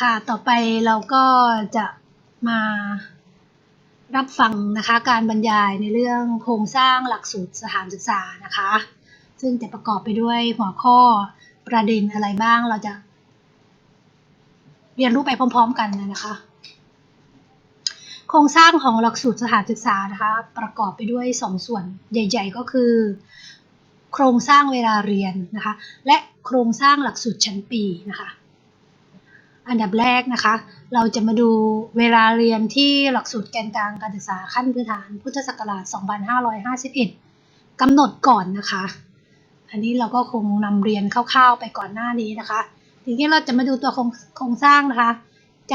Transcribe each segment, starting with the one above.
ค่ะต่อไปเราก็จะมารับฟังนะคะการบรรยายในเรื่องโครงสร้างหลักสูตรสถานศึกษานะคะ ซึ่งจะประกอบไปด้วยหัวข้อประเด็นอะไรบ้างเราจะ เรียนรู้ไปพร้อม ๆ กันนะคะ โครงสร้างของหลักสูตรสถานศึกษานะคะ ประกอบไปด้วย 2ส่วนใหญ่ ๆ ก็คือ โครงสร้างเวลาเรียนนะคะ และโครงสร้างหลักสูตรชั้นปีนะคะ อันดับแรกนะคะ เราจะมาดูเวลาเรียนที่หลักสูตรแกนกลางการศึกษาขั้นพื้นฐานพุทธศักราช 2551 กำหนดก่อนนะคะ อันนี้เราก็คงนำเรียนคร่าวๆไปก่อนหน้านี้นะคะ ทีนี้เราจะมาดูตัวโครงสร้างนะคะ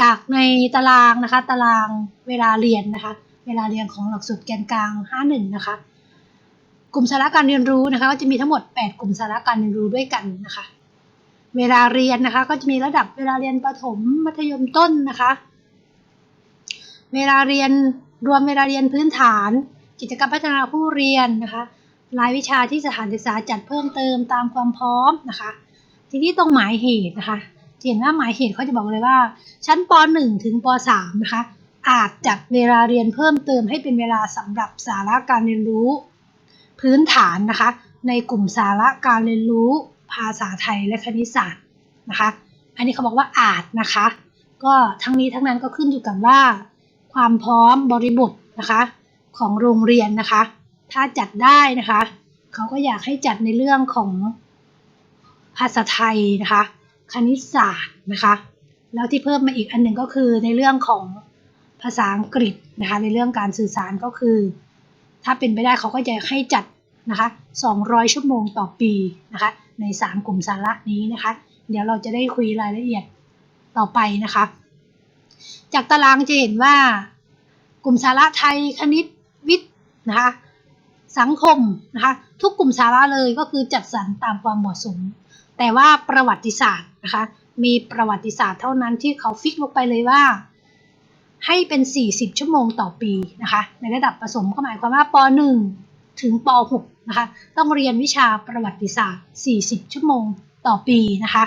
จากในตารางนะคะ ตารางเวลาเรียนนะคะ เวลาเรียนของหลักสูตรแกนกลาง 51 นะคะ กลุ่มสาระการเรียนรู้นะคะก็จะมีทั้งหมด 8 กลุ่มสาระการเรียนรู้ด้วยกันนะคะ เวลาเรียนนะคะ ก็จะมีระดับเวลาเรียนประถมมัธยมต้นนะคะ เวลาเรียนรวมเวลาเรียนพื้นฐาน กิจกรรมพัฒนาผู้เรียนนะคะ รายวิชาที่สถานศึกษาจัดเพิ่มเติมตามความพร้อมนะคะ ทีนี้ตรงหมายเหตุนะคะจะเห็นว่าหมายเหตุเขาจะบอกเลยว่า ชั้นป .1 ถึงป .3 นะคะ อาจจัดเวลาเรียนเพิ่มเติมให้เป็นเวลาสำหรับสาระการเรียนรู้ พื้นฐานนะคะ ในกลุ่มสาระการเรียนรู้ ภาษาไทยและคณิตศาสตร์นะคะ อันนี้เขาบอกว่าอาจนะคะ ก็ทั้งนี้ทั้งนั้นก็ขึ้นอยู่กับว่า ความพร้อมบริบทนะคะของโรงเรียนนะคะ ถ้าจัดได้นะคะเขาก็อยากให้จัดในเรื่องของภาษาไทยนะคะ คณิตศาสตร์นะคะ แล้วที่เพิ่มมาอีกอันหนึ่งก็คือในเรื่องของภาษาอังกฤษนะคะ ในเรื่องการสื่อสารก็คือ ถ้าเป็นไปได้เขาก็จะให้จัดนะคะ 200 ชั่วโมงต่อปีนะคะ ใน 3 กลุ่มสาระนี้นะคะ เดี๋ยวเราจะได้คุยรายละเอียดต่อไปนะคะ จากตารางจะเห็นว่ากลุ่มสาระไทยคณิตวิทย์นะคะสังคมนะคะทุกกลุ่มสาระเลยก็คือจัดสรรตามความเหมาะสม แต่ว่าประวัติศาสตร์นะคะมีประวัติศาสตร์เท่านั้นที่เขาฟิกลงไปเลยว่า ให้เป็น 40 ชั่วโมงต่อปีนะคะในระดับผสมก็หมายความว่าป .1 ถึงป .6 นะคะ ต้องเรียนวิชาประวัติศาสตร์ 40 ชั่วโมงต่อปีนะคะ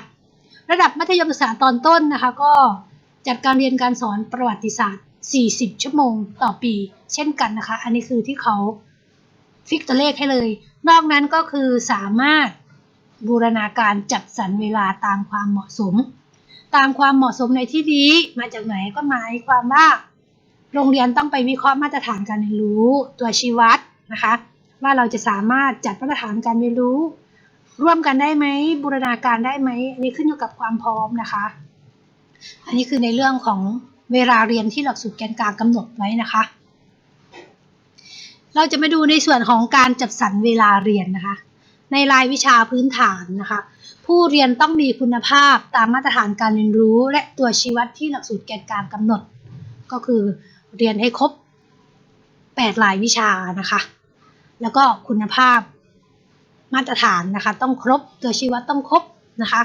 ระดับมัธยมศึกษาตอนต้นนะคะ ก็จัดการเรียนการสอนประวัติศาสตร์ 40 ชั่วโมงต่อปี เช่นกันนะคะ อันนี้คือที่เขาฟิกตัวเลขให้เลย นอกนั้นก็คือสามารถบูรณาการจัดสรรเวลาตามความเหมาะสม ตามความเหมาะสมในที่นี้มาจากไหนก็หมายความว่า โรงเรียนต้องไปวิเคราะห์มาตรฐานการเรียนรู้ตัวชี้วัดนะคะ ว่าเราจะสามารถจัดมาตรฐานการเรียนรู้ ร่วมกันได้ไหมบูรณาการได้ไหมอันนี้ขึ้นอยู่กับความพร้อมนะคะ อันนี้คือในเรื่องของเวลาเรียนที่หลักสูตรแกนกลางกำหนดไว้นะคะ เราจะมาดูในส่วนของการจัดสรรเวลาเรียนนะคะ ในรายวิชาพื้นฐานนะคะ ผู้เรียนต้องมีคุณภาพตามมาตรฐานการเรียนรู้ และตัวชี้วัดที่หลักสูตรแกนกลางกำหนด ก็คือเรียนให้ครบ 8 รายวิชานะคะ แล้วก็คุณภาพมาตรฐานนะคะ ต้องครบตัวชีวัดต้องครบนะคะ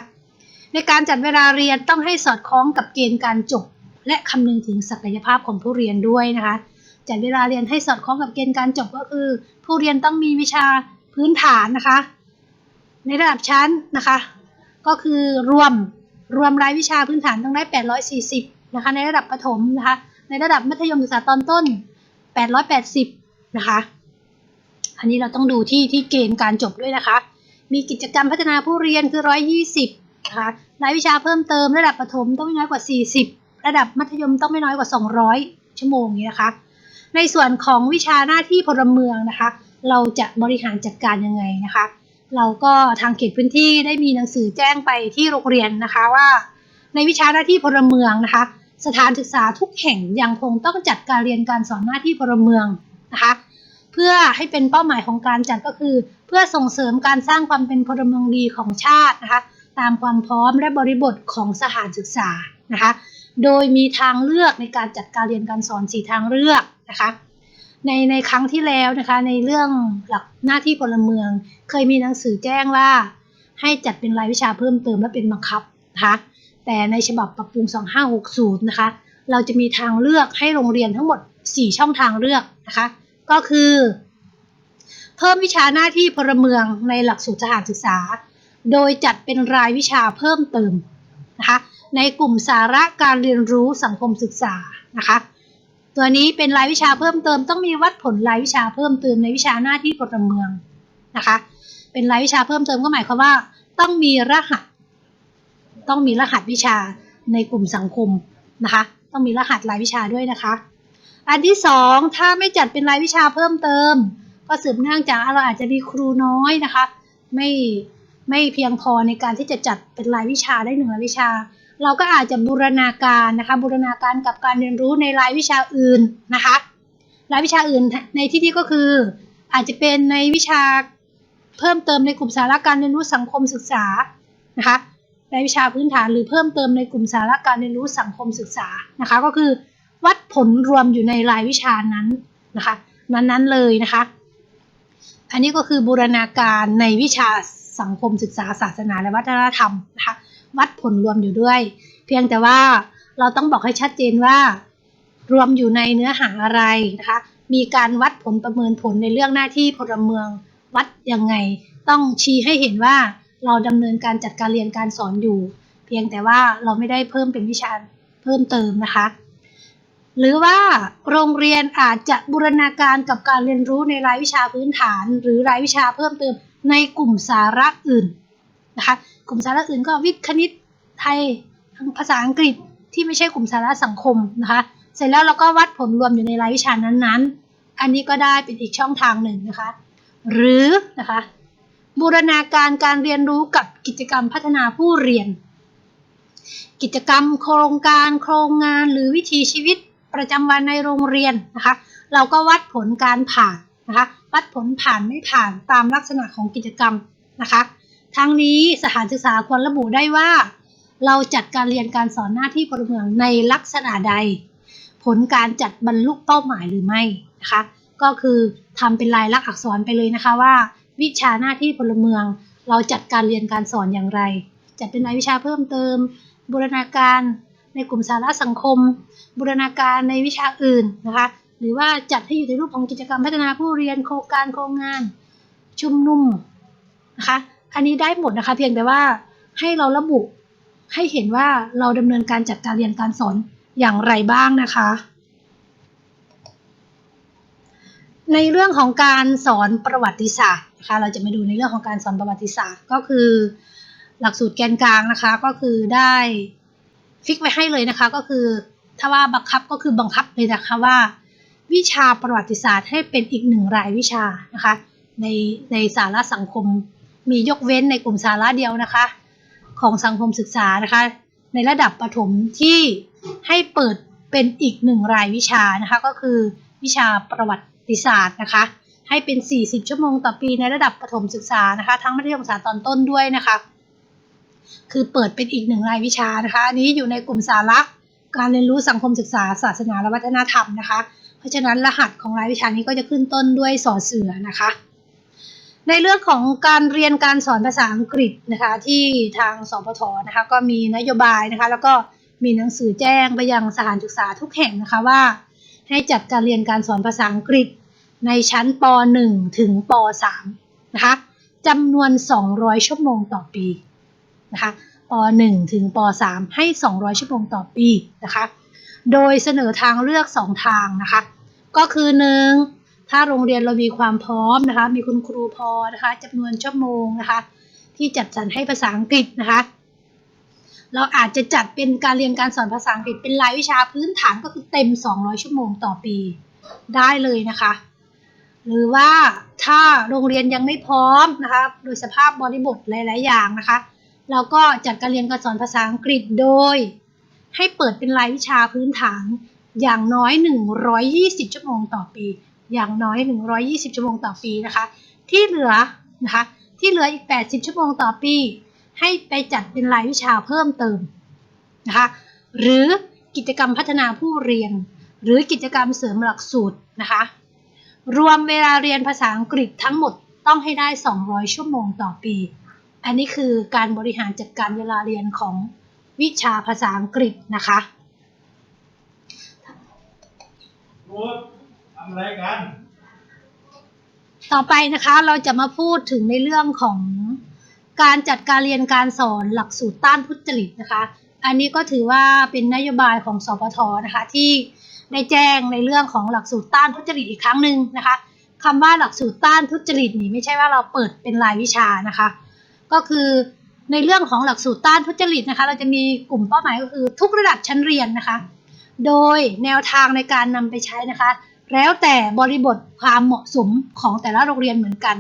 ในการจัดเวลาเรียนต้องให้สอดคล้องกับเกณฑ์การจบ และคำนึงถึงศักยภาพของผู้เรียนด้วยนะคะ จัดเวลาเรียนให้สอดคล้องกับเกณฑ์การจบก็คือ ผู้เรียนต้องมีวิชาพื้นฐานนะคะ ในระดับชั้นนะคะ ก็คือรวมรวมรายวิชาพื้นฐานต้องได้ 840 นะคะ ในระดับประถมนะคะ ในระดับมัธยมศึกษาตอนต้น 880 นะคะ อันนี้เราต้องดูที่ที่เกณฑ์การจบด้วยนะคะ มีกิจกรรมพัฒนาผู้เรียนคือ 120นะคะรายวิชาเพิ่มเติมระดับประถมต้องไม่น้อยกว่า 40 ระดับมัธยมต้องไม่น้อยกว่า 200 ชั่วโมงนี้นะคะ ในส่วนของวิชาหน้าที่พลเมืองนะคะ เราจะบริหารจัดการยังไงนะคะ เราก็ทางเขตพื้นที่ได้มีหนังสือแจ้งไปที่โรงเรียนนะคะว่า ในวิชาหน้าที่พลเมืองนะคะ สถานศึกษาทุกแห่งยังคงต้องจัดการเรียนการสอนหน้าที่พลเมืองนะคะ เพื่อให้เป็นเป้าหมายของการจัดก็คือ เพื่อส่งเสริมการสร้างความเป็นพลเมืองดีของชาตินะคะตามความพร้อมและบริบทของสถานศึกษานะคะโดยมีทางเลือกในการจัดการเรียนการสอนสีทางเลือกนะคะในในครั้งที่แล้วนะคะในเรื่องหลักหน้าที่พลเมือง เคยมีหนังสือแจ้งว่า ให้จัดเป็นรายวิชาเพิ่มเติมและเป็นบังคับนะคะแต่ในฉบับปรับปรุง 2560 นะคะ เราจะมีทางเลือกให้โรงเรียนทั้งหมด 4 ช่องทางเลือกนะคะ ก็คือ เพิ่มวิชาหน้าที่พลเมืองในหลักสูตรสถานศึกษา โดยจัดเป็นรายวิชาเพิ่มเติมนะคะในกลุ่มสาระการเรียนรู้สังคมศึกษานะคะตัวนี้เป็นรายวิชาเพิ่มเติม ต้องมีวัดผลรายวิชาเพิ่มเติมในวิชาหน้าที่พลเมืองนะคะเป็นรายวิชาเพิ่มเติมก็หมายความว่า ต้องมีรหัส ต้องมีรหัสวิชาในกลุ่มสังคมนะคะ ต้องมีรหัสรายวิชาด้วยนะคะ อันที่สองถ้าไม่จัดเป็นรายวิชาเพิ่มเติม ก็สืบเนื่องจากเราอาจจะมีครูน้อยนะคะ ไม่ไม่เพียงพอในการที่จะจัดเป็นรายวิชาได้หนึ่งรายวิชา เราก็อาจจะบูรณาการนะคะบูรณาการกับการเรียนรู้ในรายวิชาอื่นนะคะรายวิชาอื่นในที่นี้ก็คือ อาจจะเป็นในวิชาเพิ่มเติมในกลุ่มสาระการเรียนรู้สังคมศึกษานะคะรายวิชาพื้นฐานหรือเพิ่มเติมในกลุ่มสาระการเรียนรู้สังคมศึกษานะคะ ก็คือ วัดผลรวมอยู่ในรายวิชานั้นนะคะ นั้นๆเลยนะคะ อันนี้ก็คือบูรณาการในวิชาสังคมศึกษาศาสนาและวัฒนธรรมนะคะ วัดผลรวมอยู่ด้วย เพียงแต่ว่าเราต้องบอกให้ชัดเจนว่า รวมอยู่ในเนื้อหาอะไรนะคะ มีการวัดผลประเมินผลในเรื่องหน้าที่พลเมือง วัดยังไง ต้องชี้ให้เห็นว่าเราดำเนินการจัดการเรียนการสอนอยู่ เพียงแต่ว่าเราไม่ได้เพิ่มเป็นวิชาเพิ่มเติมนะคะ หรือว่าโรงเรียนอาจจะบูรณาการกับการเรียนรู้ในรายวิชาพื้นฐาน หรือรายวิชาเพิ่มเติมในกลุ่มสาระอื่นนะคะ กลุ่มสาระอื่นก็วิทย์คณิตไทยภาษาอังกฤษที่ไม่ใช่กลุ่มสาระสังคมนะคะ เสร็จแล้วเราก็วัดผลรวมอยู่ในรายวิชานั้นๆ อันนี้ก็ได้เป็นอีกช่องทางหนึ่งนะคะ หรือนะคะบูรณาการการเรียนรู้กับกิจกรรมพัฒนาผู้เรียน กิจกรรมโครงการโครงงานหรือวิถีชีวิต ประจำวันในโรงเรียนนะคะ เราก็วัดผลการผ่านนะคะ วัดผลผ่านไม่ผ่านตามลักษณะของกิจกรรมนะคะ ทั้งนี้สถานศึกษาควรระบุได้ว่า เราจัดการเรียนการสอนหน้าที่พลเมืองในลักษณะใด ผลการจัดบรรลุเป้าหมายหรือไม่นะคะ ก็คือทำเป็นลายลักษณ์อักษรไปเลยนะคะว่า วิชาหน้าที่พลเมือง เราจัดการเรียนการสอนอย่างไรจัดเป็นรายวิชาเพิ่มเติม บูรณาการ ในกลุ่มสาระสังคม บูรณาการในวิชาอื่นนะคะ หรือว่าจัดให้อยู่ในรูปของกิจกรรมพัฒนาผู้เรียนโครงการโครงงาน ชุมนุมนะคะ อันนี้ได้หมดนะคะ เพียงแต่ว่าให้เราระบุให้เห็นว่าเราดำเนินการจัดการเรียนการสอนอย่างไรบ้างนะคะ ในเรื่องของการสอนประวัติศาสตร์นะคะ เราจะมาดูในเรื่องของการสอนประวัติศาสตร์ก็คือ หลักสูตรแกนกลางนะคะก็คือได้ ฟิกไว้ให้เลยนะคะก็คือ ถ้าว่าบังคับก็คือบังคับเลยนะคะว่า วิชาประวัติศาสตร์ให้เป็นอีกหนึ่งรายวิชานะคะ ในในสาระสังคมมียกเว้นในกลุ่มสาระเดียวนะคะ ของสังคมศึกษานะคะ ในระดับประถมที่ให้เปิดเป็นอีกหนึ่งรายวิชานะคะก็คือวิชาประวัติศาสตร์นะคะ ให้เป็น 40 ชั่วโมงต่อปีในระดับประถมศึกษานะคะ ทั้งมัธยมศึกษาตอนต้นด้วยนะคะ คือเปิดเป็นอีกหนึ่งรายวิชานะคะ อันนี้อยู่ในกลุ่มสาระการเรียนรู้สังคมศึกษาศาสนาและวัฒนธรรมนะคะ เพราะฉะนั้นรหัสของรายวิชานี้ก็จะขึ้นต้นด้วยสอเสือนะคะ ในเรื่องของการเรียนการสอนภาษาอังกฤษนะคะที่ทางสพทนะคะก็มีนโยบายนะคะแล้วก็มีหนังสือแจ้งไปยังสถานศึกษาทุกแห่งนะคะว่า ให้จัดการเรียนการสอนภาษาอังกฤษในชั้นป .1 ถึงป .3 นะคะจำนวน 200 ชั่วโมงต่อปี นะคะป .1 ถึงป .3 ให้ 200 ชั่วโมงต่อปีนะคะ โดยเสนอทางเลือก 2 ทางนะคะ ก็คือหนึ่งถ้าโรงเรียนเรามีความพร้อมนะคะ มีคุณครูพอนะคะจำนวนชั่วโมงนะคะ ที่จัดสรรให้ภาษาอังกฤษนะคะ เราอาจจะจัดเป็นการเรียนการสอนภาษาอังกฤษเป็นรายวิชาพื้นฐานก็คือเต็ม 200 ชั่วโมงต่อปีได้เลยนะคะ หรือว่าถ้าโรงเรียนยังไม่พร้อมนะคะ โดยสภาพบริบทหลาย ๆ อย่างนะคะ เราก็จัดการเรียนการสอนภาษาอังกฤษโดย ให้เปิดเป็นรายวิชาพื้นฐาน อย่างน้อย 120 ชั่วโมงต่อปี อย่างน้อย 120 ชั่วโมงต่อปีนะคะ ที่เหลือนะคะ ที่เหลืออีก 80 ชั่วโมงต่อปี ให้ไปจัดเป็นรายวิชาเพิ่มเติมนะคะ หรือกิจกรรมพัฒนาผู้เรียน หรือกิจกรรมเสริมหลักสูตรนะคะ รวมเวลาเรียนภาษาอังกฤษทั้งหมดต้องให้ได้ 200 ชั่วโมงต่อปี อันนี้คือการบริหารจัดการเวลาเรียนของวิชาภาษาอังกฤษนะคะรู้ทำอะไรกัน ต่อไปนะคะเราจะมาพูดถึงในเรื่องของการจัดการเรียนการสอนหลักสูตรต้านทุจริตนะคะ อันนี้ก็ถือว่าเป็นนโยบายของสปทนะคะ ที่ได้แจ้งในเรื่องของหลักสูตรต้านทุจริตอีกครั้งหนึ่งนะคะคำว่าหลักสูตรต้านทุจริตนี่ไม่ใช่ว่าเราเปิดเป็นรายวิชานะคะ ก็คือในเรื่องของหลักสูตรต้านทุจริตนะคะ เราจะมีกลุ่มเป้าหมายก็คือทุกระดับชั้นเรียนนะคะ โดยแนวทางในการนำไปใช้นะคะ แล้วแต่บริบทความเหมาะสมของแต่ละโรงเรียนเหมือนกัน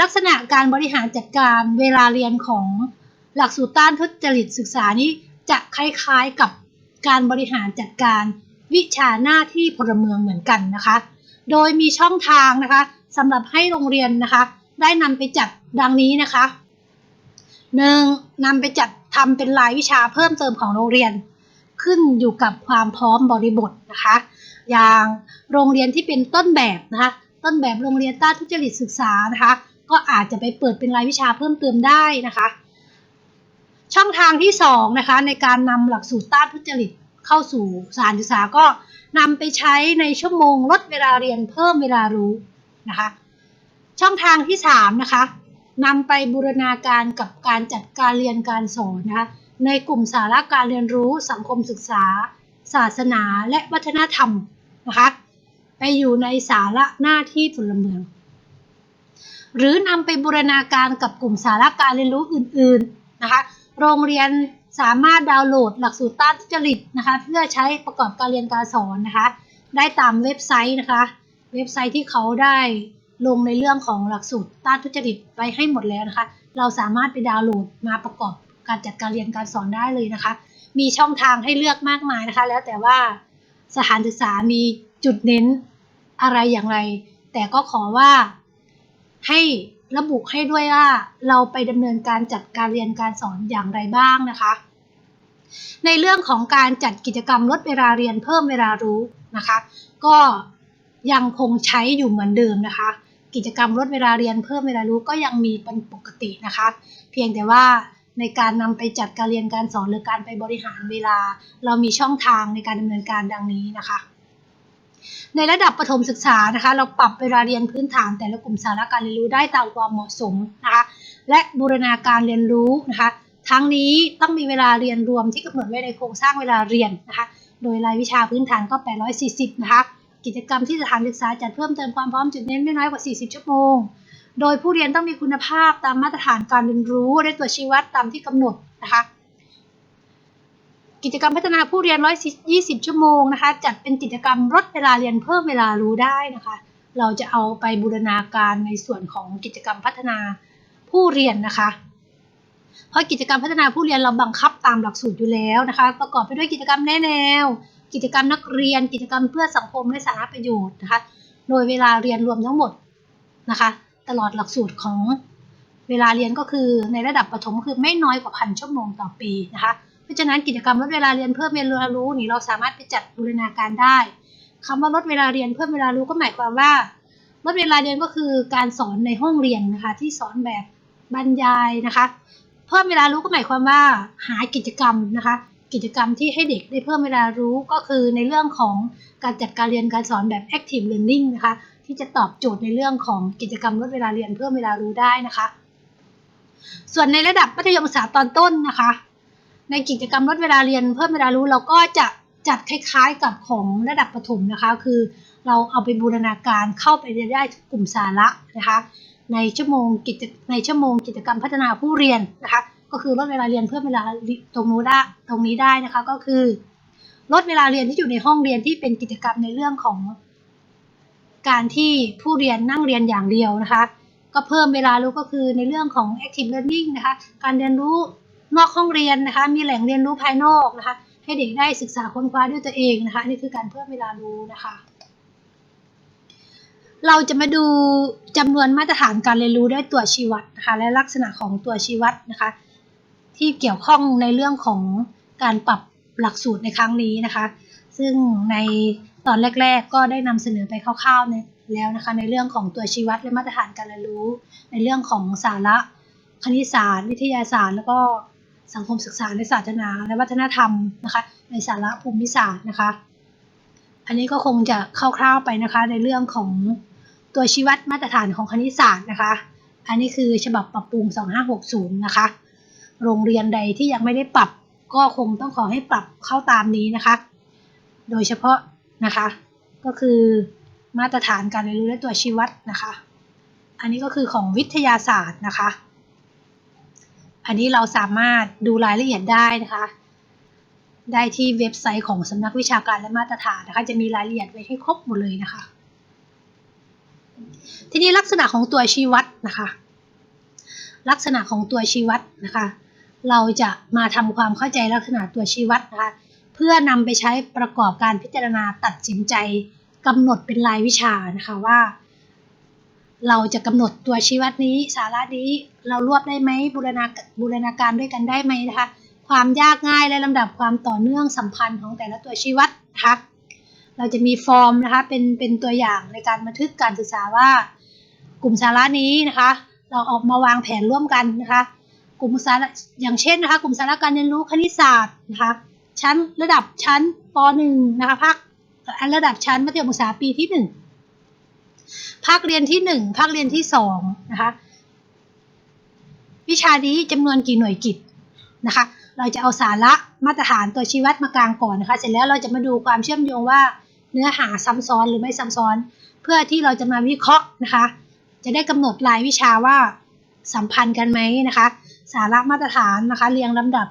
ลักษณะการบริหารจัดการเวลาเรียนของหลักสูตรต้านทุจริตศึกษานี้จะคล้ายๆกับการบริหารจัดการวิชาหน้าที่พลเมืองเหมือนกันนะคะ โดยมีช่องทางนะคะสำหรับให้โรงเรียนนะคะ ได้นำไปจัดดังนี้นะคะ หนึ่งนำไปจัดทำเป็นรายวิชาเพิ่มเติมของโรงเรียน ขึ้นอยู่กับความพร้อมบริบทนะคะ อย่างโรงเรียนที่เป็นต้นแบบนะคะต้นแบบโรงเรียนต้านทุจริตศึกษานะคะก็อาจจะไปเปิดเป็นรายวิชาเพิ่มเติมได้นะคะ ช่องทางที่2นะคะในการนำหลักสูตรต้านทุจริตเข้าสู่สานศึกษาก็นำไปใช้ในชั่วโมงลดเวลาเรียนเพิ่มเวลารู้นะคะ ช่องทางที่3นะคะ นำไปบูรณาการกับการจัดการเรียนการสอนนะคะในกลุ่มสาระการเรียนรู้สังคมศึกษา ศาสนาและวัฒนธรรมนะคะไปอยู่ในสาระหน้าที่พลเมือง หรือนำไปบูรณาการกับกลุ่มสาระการเรียนรู้อื่นๆนะคะโรงเรียนสามารถดาวน์โหลดหลักสูตรต้านทุจริตนะคะเพื่อใช้ประกอบการเรียนการสอนนะคะได้ตามเว็บไซต์นะคะ เว็บไซต์ที่เขาได้ ลงในเรื่องของหลักสูตรต้านทุจริตไปให้หมดแล้วนะคะ เราสามารถไปดาวน์โหลดมาประกอบการจัดการเรียนการสอนได้เลยนะคะ มีช่องทางให้เลือกมากมายนะคะ แล้วแต่ว่าสถานศึกษามีจุดเน้นอะไรอย่างไร แต่ก็ขอว่าให้ระบุให้ด้วยว่าเราไปดำเนินการจัดการเรียนการสอนอย่างไรบ้างนะคะ ในเรื่องของการจัดกิจกรรมลดเวลาเรียนเพิ่มเวลารู้นะคะ ก็ยังคงใช้อยู่เหมือนเดิมนะคะ กิจกรรมลดเวลาเรียนเพิ่มเวลารู้ก็ยังมีเป็นปกตินะคะ เพียงแต่ว่าในการนำไปจัดการเรียนการสอนหรือการไปบริหารเวลา เรามีช่องทางในการดำเนินการดังนี้นะคะ ในระดับประถมศึกษานะคะ เราปรับเวลาเรียนพื้นฐานแต่ละกลุ่มสาระการเรียนรู้ได้ตามความเหมาะสมนะคะและบูรณาการเรียนรู้นะคะทั้งนี้ต้องมีเวลาเรียนรวมที่กำหนดไว้ในโครงสร้างเวลาเรียนนะคะ โดยรายวิชาพื้นฐานก็ 840 นะคะ กิจกรรมที่สถานศึกษาจัดเพิ่มเติมความพร้อมจุดเน้นไม่น้อยกว่า 40 ชั่วโมง โดยผู้เรียนต้องมีคุณภาพตามมาตรฐานการเรียนรู้และตัวชี้วัดตามที่กำหนดนะคะกิจกรรมพัฒนาผู้เรียน 120 ชั่วโมงนะคะ จัดเป็นกิจกรรมลดเวลาเรียนเพิ่มเวลารู้ได้นะคะ เราจะเอาไปบูรณาการในส่วนของกิจกรรมพัฒนาผู้เรียนนะคะ เพราะกิจกรรมพัฒนาผู้เรียนเราบังคับตามหลักสูตรอยู่แล้วนะคะ ประกอบไปด้วยกิจกรรมแนแนว กิจกรรมนักเรียน กิจกรรมเพื่อสังคมและสาธารณประโยชน์นะคะ โดยเวลาเรียนรวมทั้งหมดนะคะ ตลอดหลักสูตรของเวลาเรียนก็คือในระดับประถมคือไม่น้อยกว่าพันชั่วโมงต่อปีนะคะ เพราะฉะนั้นกิจกรรมลดเวลาเรียนเพิ่มเวลารู้นี่เราสามารถไปจัดบูรณาการได้คำว่าลดเวลาเรียนเพิ่มเวลารู้ก็หมายความว่าลดเวลาเรียนก็คือการสอนในห้องเรียนนะคะที่สอนแบบบรรยายนะคะ เพิ่มเวลารู้ก็หมายความว่าหากิจกรรมนะคะ กิจกรรมที่ให้เด็กได้เพิ่มเวลารู้ก็คือในเรื่องของการจัดการเรียนการสอนแบบ active learning นะคะ ที่จะตอบโจทย์ในเรื่องของกิจกรรมลดเวลาเรียนเพิ่มเวลารู้ได้นะคะ ส่วนในระดับมัธยมศึกษาตอนต้นนะคะ ในกิจกรรมลดเวลาเรียนเพิ่มเวลารู้เราก็จะจัดคล้ายๆกับของระดับประถมนะคะ คือเราเอาไปบูรณาการเข้าไปเรียนได้ทุกกลุ่มสาระนะคะ ในชั่วโมงกิจในชั่วโมงกิจกรรมพัฒนาผู้เรียนนะคะ ก็คือลดเวลาเรียนเพิ่มเวลาตรงนู้นได้ตรงนี้ได้นะคะ ก็คือ ลดเวลาเรียนที่อยู่ในห้องเรียนที่เป็นกิจกรรมในเรื่องของ การที่ผู้เรียนนั่งเรียนอย่างเดียวนะคะ ก็เพิ่มเวลารู้ก็คือในเรื่องของ active learning นะคะ การเรียนรู้นอกห้องเรียนนะคะ มีแหล่งเรียนรู้ภายนอกนะคะ ให้เด็กได้ศึกษาค้นคว้าด้วยตัวเองนะคะ นี่คือการเพิ่มเวลารู้นะคะเราจะมาดูจำนวนมาตรฐานการเรียนรู้ด้วยตัวชี้วัดนะคะและลักษณะของตัวชี้วัดนะคะ ที่เกี่ยวข้องในเรื่องของการปรับหลักสูตรในครั้งนี้นะคะ ซึ่งในตอนแรก ๆ ก็ได้นำเสนอไปคร่าวๆในแล้วนะคะในเรื่องของตัวชีวัดและมาตรฐานการเรียนรู้ ในเรื่องของสาระคณิตศาสตร์ วิทยาศาสตร์ แล้วก็สังคมศึกษาในศาสนาและวัฒนธรรมนะคะ ในสาระภูมิศาสตร์นะคะ อันนี้ก็คงจะคร่าวๆไปนะคะ ในเรื่องของตัวชีวัดมาตรฐานของคณิตศาสตร์นะคะ อันนี้คือฉบับปรับปรุง 2560 นะคะ โรงเรียนใดที่ยังไม่ได้ปรับ ก็คงต้องขอให้ปรับเข้าตามนี้นะคะ โดยเฉพาะนะคะ ก็คือมาตรฐานการเรียนรู้และตัวชี้วัดนะคะ อันนี้ก็คือของวิทยาศาสตร์นะคะ อันนี้เราสามารถดูรายละเอียดได้นะคะ ได้ที่เว็บไซต์ของสำนักวิชาการและมาตรฐานนะคะ จะมีรายละเอียดไว้ให้ครบหมดเลยนะคะ ทีนี้ลักษณะของตัวชี้วัดนะคะ ลักษณะของตัวชี้วัดนะคะ เราจะมาทำความเข้าใจลักษณะตัวชี้วัดนะคะเพื่อนำไปใช้ประกอบการพิจารณาตัดสินใจกำหนดเป็นรายวิชานะคะว่า เราจะกำหนดตัวชี้วัดนี้ สาระนี้เรารวบได้ไหมบูรณาบูรณาการด้วยกันได้ไหมนะคะความยากง่ายและลำดับความต่อเนื่องสัมพันธ์ของแต่ละตัวชี้วัดนะคะเราจะมีฟอร์มนะคะเป็นเป็นตัวอย่างในการบันทึกการศึกษาว่า กลุ่มสาระนี้นะคะ เราออกมาวางแผนร่วมกันนะคะ กลุ่มสาระอย่างเช่นนะคะ กลุ่มสาระการเรียนรู้คณิตศาสตร์นะคะชั้นระดับชั้นป .1 นะคะภาคระดับชั้นมัธยมศึกษาปีที่ 1 ภาคเรียนที่ 1 ภาคเรียนที่2นะคะวิชานี้จำนวนกี่หน่วยกิตนะคะ เราจะเอาสาระมาตรฐานตัวชี้วัดมากลางก่อนนะคะ เสร็จแล้วเราจะมาดูความเชื่อมโยงว่าเนื้อหาซ้ำซ้อนหรือไม่ซ้ำซ้อน เพื่อที่เราจะมาวิเคราะห์นะคะ จะได้กำหนดรายวิชาว่าสัมพันธ์กันไหมนะคะ สาระมาตรฐานนะคะ เรียงลำดับ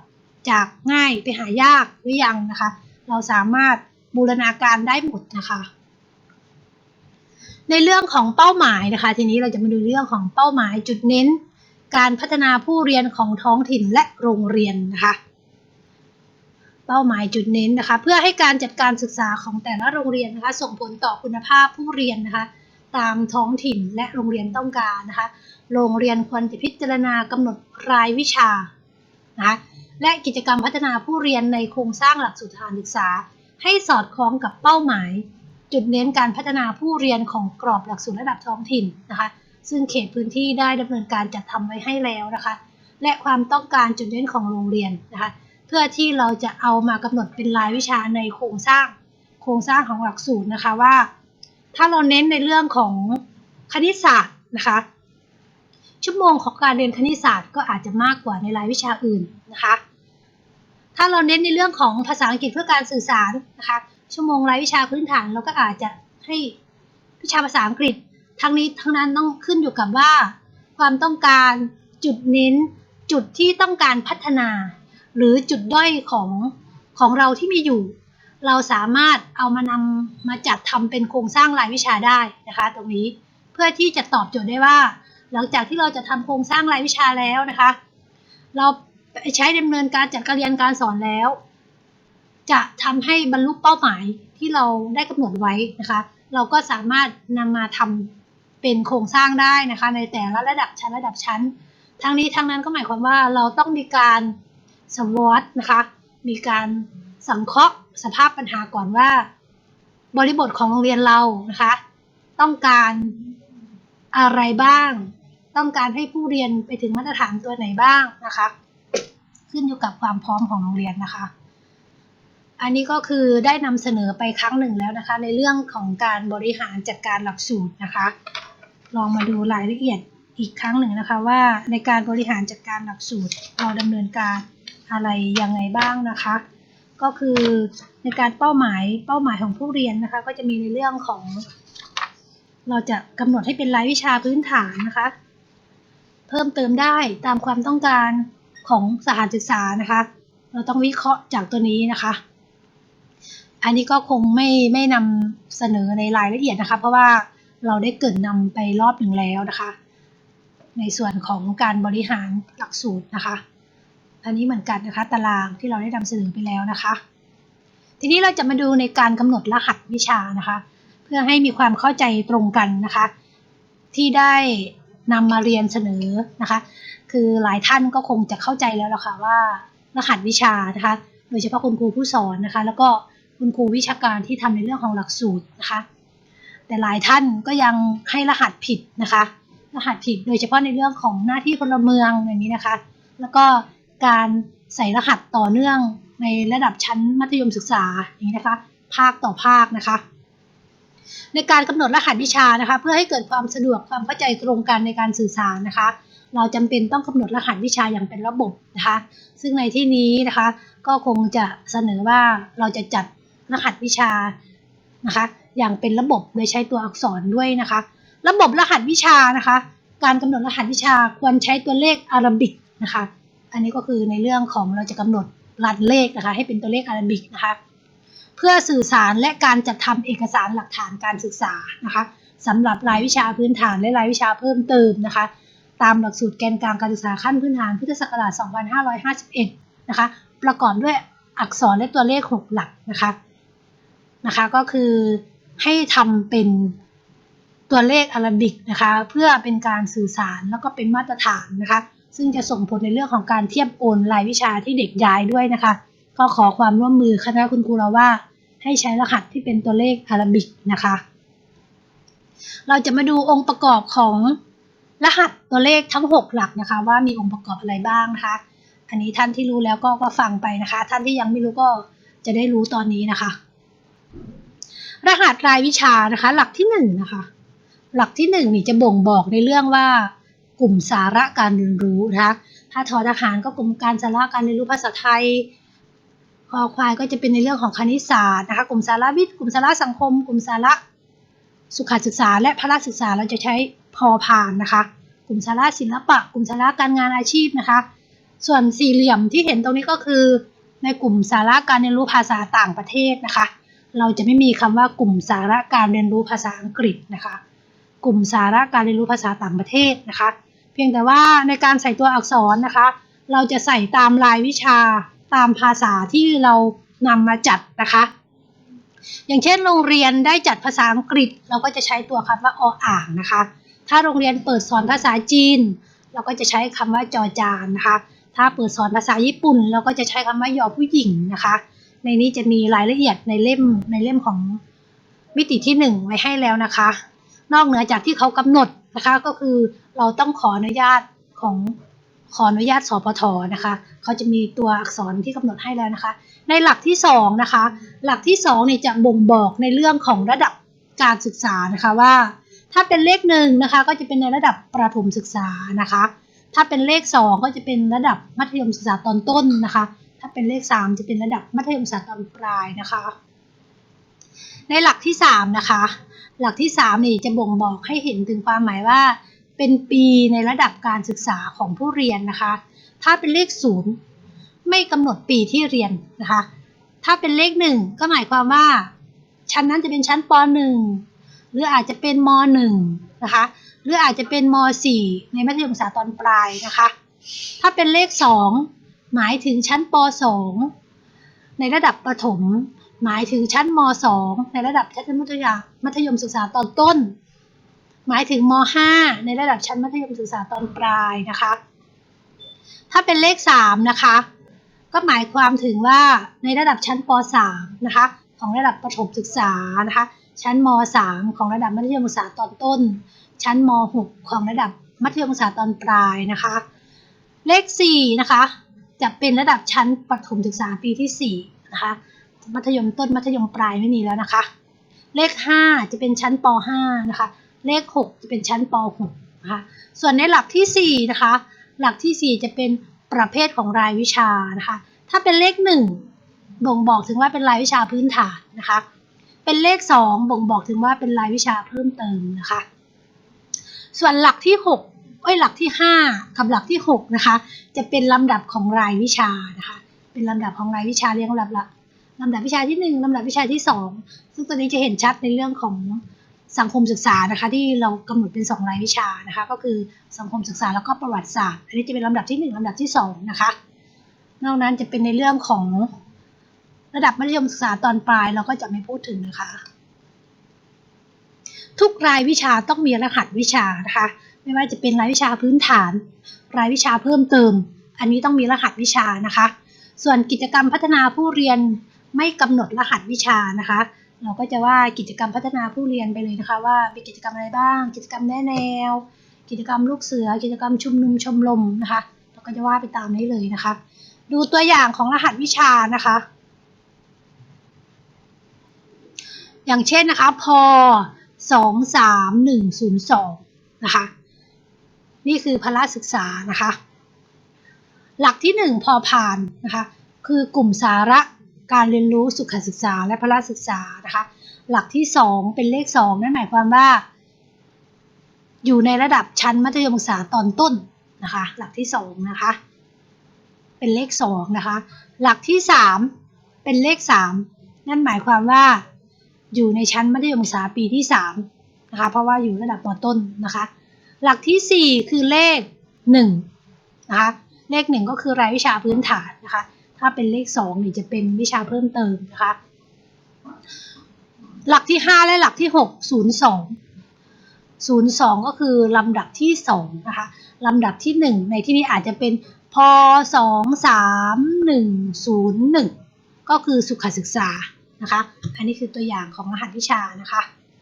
จากง่ายไปหายากหรือยังนะคะ เราสามารถบูรณาการได้หมดนะคะ ในเรื่องของเป้าหมายนะคะ ทีนี้เราจะมาดูเรื่องของเป้าหมายจุดเน้น การพัฒนาผู้เรียนของท้องถิ่นและโรงเรียนนะคะ เป้าหมายจุดเน้นนะคะ เพื่อให้การจัดการศึกษาของแต่ละโรงเรียนนะคะ ส่งผลต่อคุณภาพผู้เรียนนะคะ ตามท้องถิ่นและโรงเรียนต้องการนะคะ โรงเรียนควรจะพิจารณากำหนดรายวิชานะและกิจกรรมพัฒนาผู้เรียนในโครงสร้างหลักสูตรการศึกษา ให้สอดคล้องกับเป้าหมาย จุดเน้นการพัฒนาผู้เรียนของกรอบหลักสูตรระดับท้องถิ่นนะคะซึ่งเขตพื้นที่ได้ดำเนินการจัดทำไว้ให้แล้วนะคะ และความต้องการจุดเน้นของโรงเรียนนะคะเพื่อที่เราจะเอามากำหนดเป็นรายวิชาในโครงสร้าง โครงสร้างของหลักสูตรนะคะว่า ถ้าเราเน้นในเรื่องของคณิตศาสตร์นะคะ ชั่วโมงของการเรียนคณิตศาสตร์ก็อาจจะมากกว่าในรายวิชาอื่นนะคะ ถ้าเราเน้นในเรื่องของภาษาอังกฤษเพื่อการสื่อสารนะคะ ชั่วโมงรายวิชาพื้นฐานเราก็อาจจะให้วิชาภาษาอังกฤษ ทั้งนี้ทั้งนั้นต้องขึ้นอยู่กับว่า ความต้องการจุดเน้น จุดที่ต้องการพัฒนา หรือจุดด้อยของของเราที่มีอยู่ เราสามารถเอามานำมาจัดทำเป็นโครงสร้างรายวิชาได้นะคะ ตรงนี้เพื่อที่จะตอบโจทย์ได้ว่า หลังจากที่เราจะทำโครงสร้างรายวิชาแล้วนะคะ เราใช้ดำเนินการจัดการเรียนการสอนแล้ว จะทำให้บรรลุเป้าหมายที่เราได้กำหนดไว้นะคะ เราก็สามารถนำมาทำเป็นโครงสร้างได้นะคะ ในแต่ละระดับชั้นระดับชั้นทั้งนี้ทั้งนั้นก็หมายความว่าเราต้องมีการสวอตนะคะ มีการสังเคราะห์สภาพปัญหาก่อนว่า บริบทของโรงเรียนเรานะคะ ต้องการอะไรบ้าง ต้องการให้ผู้เรียนไปถึงมาตรฐานตัวไหนบ้างนะคะ ขึ้นอยู่กับความพร้อมของโรงเรียนนะคะ อันนี้ก็คือได้นำเสนอไปครั้งหนึ่งแล้วนะคะ ในเรื่องของการบริหารจัดการหลักสูตรนะคะ ลองมาดูรายละเอียดอีกครั้งหนึ่งนะคะว่าในการบริหารจัดการหลักสูตรเราดำเนินการอะไรยังไงบ้างนะคะ ก็คือในการเป้าหมายเป้าหมายของผู้เรียนนะคะ ก็จะมีในเรื่องของ เราจะกำหนดให้เป็นรายวิชาพื้นฐานนะคะ พิ่มเติมได้ตามความต้องการของสถานศึกษานะคะ เราต้องวิเคราะห์จากตัวนี้นะคะ อันนี้ก็คงไม่ไม่นำเสนอในรายละเอียดนะคะ เพราะว่าเราได้เกิดนำไปรอบหนึ่งแล้วนะคะ ในส่วนของการบริหารหลักสูตรนะคะ อันนี้เหมือนกันนะคะ ตารางที่เราได้นำเสนอไปแล้วนะคะ ทีนี้เราจะมาดูในการกำหนดรหัสวิชานะคะ เพื่อให้มีความเข้าใจตรงกันนะคะ ที่ได้ นำมาเรียนเสนอนะคะ คือหลายท่านก็คงจะเข้าใจแล้วล่ะค่ะว่ารหัสวิชานะคะ โดยเฉพาะคุณครูผู้สอนนะคะ แล้วก็คุณครูวิชาการที่ทำในเรื่องของหลักสูตรนะคะ แต่หลายท่านก็ยังให้รหัสผิดนะคะ รหัสผิดโดยเฉพาะในเรื่องของหน้าที่พลเมืองอย่างนี้นะคะ แล้วก็การใส่รหัสต่อเนื่องในระดับชั้นมัธยมศึกษาอย่างนี้นะคะ ภาคต่อภาคนะคะ ในการกำหนดรหัสวิชานะคะ เพื่อให้เกิดความสะดวกความเข้าใจตรงกันในการสื่อสารนะคะ เราจำเป็นต้องกำหนดรหัสวิชาอย่างเป็นระบบนะคะ ซึ่งในที่นี้นะคะ ก็คงจะเสนอว่าเราจะจัดรหัสวิชานะคะ อย่างเป็นระบบโดยใช้ตัวอักษรด้วยนะคะ ระบบรหัสวิชานะคะ การกำหนดรหัสวิชาควรใช้ตัวเลขอาราบิกนะคะ อันนี้ก็คือในเรื่องของเราจะกำหนดรันเลขนะคะ ให้เป็นตัวเลขอาราบิกนะคะ เพื่อสื่อสารและการจัดทำเอกสารหลักฐานการศึกษานะคะสำหรับรายวิชาพื้นฐานและรายวิชาเพิ่มเติมนะคะ ตามหลักสูตรแกนกลางการศึกษาขั้นพื้นฐานพุทธศักราช 2551 นะคะ ประกอบด้วยอักษรและตัวเลข 6 หลักนะคะนะคะ ก็คือให้ทำเป็นตัวเลขอารบิกนะคะเพื่อเป็นการสื่อสารแล้วก็เป็นมาตรฐานนะคะ ซึ่งจะส่งผลในเรื่องของการเทียบโอนรายวิชาที่เด็กย้ายด้วยนะคะ ก็ขอความร่วมมือคณะคุณครูเราว่า ให้ใช้รหัสที่เป็นตัวเลขอารบิกนะคะ เราจะมาดูองค์ประกอบของรหัสตัวเลขทั้ง 6 หลักนะคะ ว่ามีองค์ประกอบอะไรบ้างนะคะ อันนี้ท่านที่รู้แล้วก็ก็ฟังไปนะคะ ท่านที่ยังไม่รู้ก็จะได้รู้ตอนนี้นะคะ รหัสรายวิชานะคะ หลักที่หนึ่งนะคะหลักที่หนึ่งนี่จะบ่งบอกในเรื่องว่ากลุ่มสาระการเรียนรู้นะคะถ้าทอทหารก็กลุ่มการสาระการเรียนรู้ภาษาไทย คอควายก็จะเป็นในเรื่องของคณิตศาสตร์นะคะ กลุ่มสาระวิทย์ กลุ่มสาระสังคม กลุ่มสาระสุขศึกษา และพละศึกษาเราจะใช้พอพานนะคะ กลุ่มสาระศิลปะ กลุ่มสาระการงานอาชีพนะคะ ส่วนสี่เหลี่ยมที่เห็นตรงนี้ก็คือ ในกลุ่มสาระการเรียนรู้ภาษาต่างประเทศนะคะ เราจะไม่มีคำว่ากลุ่มสาระการเรียนรู้ภาษาอังกฤษนะคะ กลุ่มสาระการเรียนรู้ภาษาต่างประเทศนะคะ เพียงแต่ว่าในการใส่ตัวอักษรนะคะ เราจะใส่ตามรายวิชา ตามภาษาที่เรานำมาจัดนะคะ อย่างเช่นโรงเรียนได้จัดภาษาอังกฤษ เราก็จะใช้ตัวคำว่าออ่างนะคะ ถ้าโรงเรียนเปิดสอนภาษาจีน เราก็จะใช้คำว่าจอจานนะคะ ถ้าเปิดสอนภาษาญี่ปุ่น เราก็จะใช้คำว่ายอผู้หญิงนะคะ ในนี้จะมีรายละเอียดในเล่มในเล่มของมิติที่หนึ่งไว้ให้แล้วนะคะ นอกเหนือจากที่เขากำหนดนะคะก็คือเราต้องขออนุญาตของ ขออนุญาตสพทนะคะเขาจะมีตัวอักษรที่กำหนดให้แล้วนะคะ ในหลักที่สองนะคะ หลักที่สองเนี่ยจะบ่งบอกในเรื่องของระดับการศึกษานะคะว่า ถ้าเป็นเลขหนึ่งนะคะ ก็จะเป็นในระดับประถมศึกษานะคะ ถ้าเป็นเลขสองก็จะเป็นระดับมัธยมศึกษาตอนต้นนะคะ ถ้าเป็นเลขสามจะเป็นระดับมัธยมศึกษาตอนปลายนะคะ ในหลักที่สามนะคะหลักที่สามนี่จะบ่งบอกให้เห็นถึงความหมายว่า เป็นปีในระดับการศึกษาของผู้เรียนนะคะ ถ้าเป็นเลขศูนย์ไม่กำหนดปีที่เรียนนะคะ ถ้าเป็นเลขหนึ่งก็หมายความว่า ชั้นนั้นจะเป็นชั้นปหนึ่งหรืออาจจะเป็นมหนึ่งนะคะ หรืออาจจะเป็นมสี่ในมัธยมศึกษาตอนปลายนะคะ ถ้าเป็นเลขสองหมายถึงชั้นปสองในระดับประถม หมายถึงชั้นม .2 ในระดับชั้นมัธยมศึกษาตอนต้น หมายถึงม .5 ในระดับชั้นมัธยมศึกษาตอนปลายนะคะ ถ้าเป็นเลข 3 นะคะ ก็หมายความถึงว่าในระดับชั้นป .3 นะคะ ของระดับประถมศึกษานะคะ ชั้นม .3 ของระดับมัธยมศึกษาตอนต้น ชั้นม .6 ของระดับมัธยมศึกษาตอนปลายนะคะ เลข 4 นะคะ จะเป็นระดับชั้นประถมศึกษาปีที่ 4 นะคะ มัธยมต้นมัธยมปลายไม่มีแล้วนะคะ เลข 5 จะเป็นชั้นป .5 นะคะ เลข 6 จะเป็นชั้นป .6 นะคะส่วนในหลักที่ 4 นะคะ หลักที่ 4 จะเป็นประเภทของรายวิชานะคะ ถ้าเป็นเลข 1 บ่งบอกถึงว่าเป็นรายวิชาพื้นฐานนะคะ เป็นเลข 2 บ่งบอกถึงว่าเป็นรายวิชาเพิ่มเติมนะคะ ส่วนหลักที่ 6เอ้ยหลักที่ 5 กับหลักที่ 6 นะคะ จะเป็นลำดับของรายวิชานะคะ เป็นลำดับของรายวิชาเรียงลำดับละลำดับวิชาที่ 1ลำดับวิชาที่ 2 ซึ่งตัวนี้จะเห็นชัดในเรื่องของ สังคมศึกษานะคะ ที่เรากำหนดเป็น 2 รายวิชานะคะ ก็คือสังคมศึกษาแล้วก็ประวัติศาสตร์ อันนี้จะเป็นลำดับที่ 1ลำดับที่ 2 นะคะ นอกนั้นจะเป็นในเรื่องของระดับมัธยมศึกษาตอนปลายเราก็จะไม่พูดถึงนะคะ ทุกรายวิชาต้องมีรหัสวิชานะคะ ไม่ว่าจะเป็นรายวิชาพื้นฐาน รายวิชาเพิ่มเติม อันนี้ต้องมีรหัสวิชานะคะ ส่วนกิจกรรมพัฒนาผู้เรียนไม่กำหนดรหัสวิชานะคะ เราก็จะว่ากิจกรรมพัฒนาผู้เรียนไปเลยนะคะว่ามีกิจกรรมอะไรบ้าง กิจกรรมแนะแนว กิจกรรมลูกเสือ กิจกรรมชุมนุมชมรมนะคะ เราก็จะว่าไปตามนี้เลยนะคะ ดูตัวอย่างของรหัสวิชานะคะ อย่างเช่นนะคะพสองสามหนึ่งศูนย์สองนะคะ นี่คือพละศึกษานะคะ หลักที่หนึ่งพอผ่านนะคะ คือกลุ่มสาระ การเรียนรู้สุขศึกษาและพละศึกษานะคะ หลักที่สองเป็นเลขสองนั่นหมายความว่า อยู่ในระดับชั้นมัธยมศึกษาตอนต้นนะคะ หลักที่สองนะคะ เป็นเลขสองนะคะ หลักที่สามเป็นเลขสามนั่นหมายความว่า อยู่ในชั้นมัธยมศึกษาปีที่สามนะคะ เพราะว่าอยู่ระดับมต้นนะคะ หลักที่สี่คือเลขหนึ่งนะคะ เลขหนึ่งก็คือรายวิชาพื้นฐานนะคะ ถ้าเป็นเลขสองนี่จะเป็นวิชาเพิ่มเติมนะคะ หลักที่ห้าและหลักที่หกศูนย์สองศูนย์สองก็คือลำดับที่สองนะคะลำดับที่หนึ่งในที่นี้อาจจะเป็นพสองสามหนึ่งศูนย์หนึ่งก็คือสุขศึกษานะคะ อันนี้คือตัวอย่างของรหัสวิชานะคะ